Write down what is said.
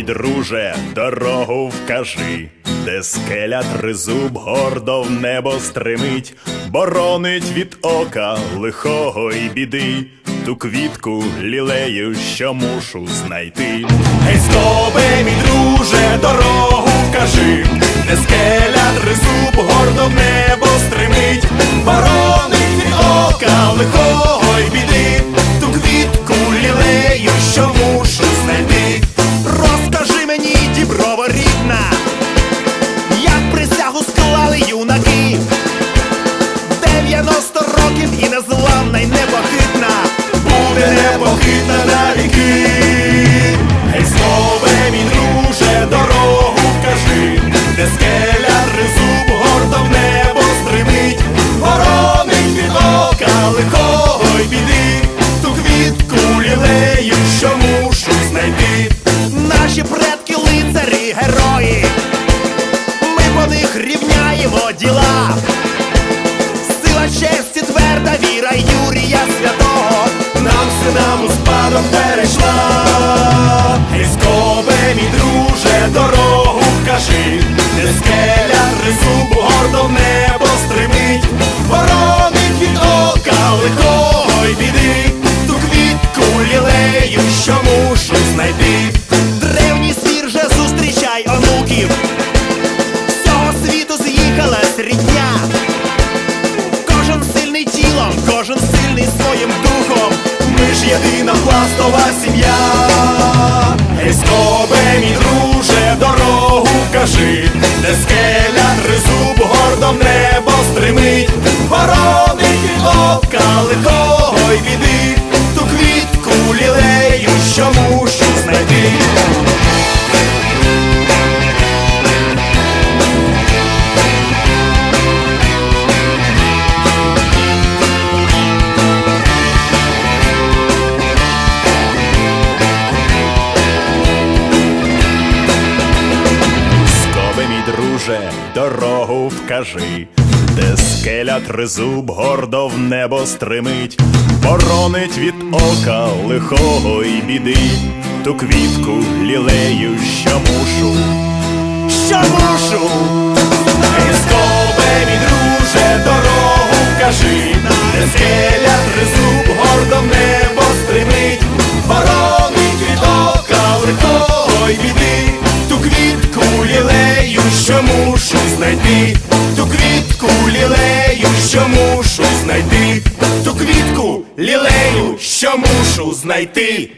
мій друже, дорогу вкажи, де скеля тризуб гордо в небо стримить, боронить від ока лихого й біди, ту квітку лілею, що мушу знайти. Гей, скобе, мій друже, дорогу вкажи, де скеля тризуб гордо в небо мій друже, дорогу вкажи. Де скеля тризуб гордо в небо стримить. Воронить від ока лихого й біди. Ту квітку лілею, що мушу знайти. Древній свір же зустрічай онуків. Всього світу з'їхалась рідня Кожен сильний тілом, кожен сильний своїм духом. Ми ж єдина пластова сім'я. Ей, скобе, друже, дорогу вкажи, де скеля тризуб гордо в небо стримить, боронить від ока лихого й біди, ту квітку лілею, що мушу, що мушу. Скобе, мій друже, дорогу вкажи, де скеля тризуб гордо в небо стримить, боронить від ока лихого й біди, що мушу знайти, ту квітку лілею, що мушу знайти.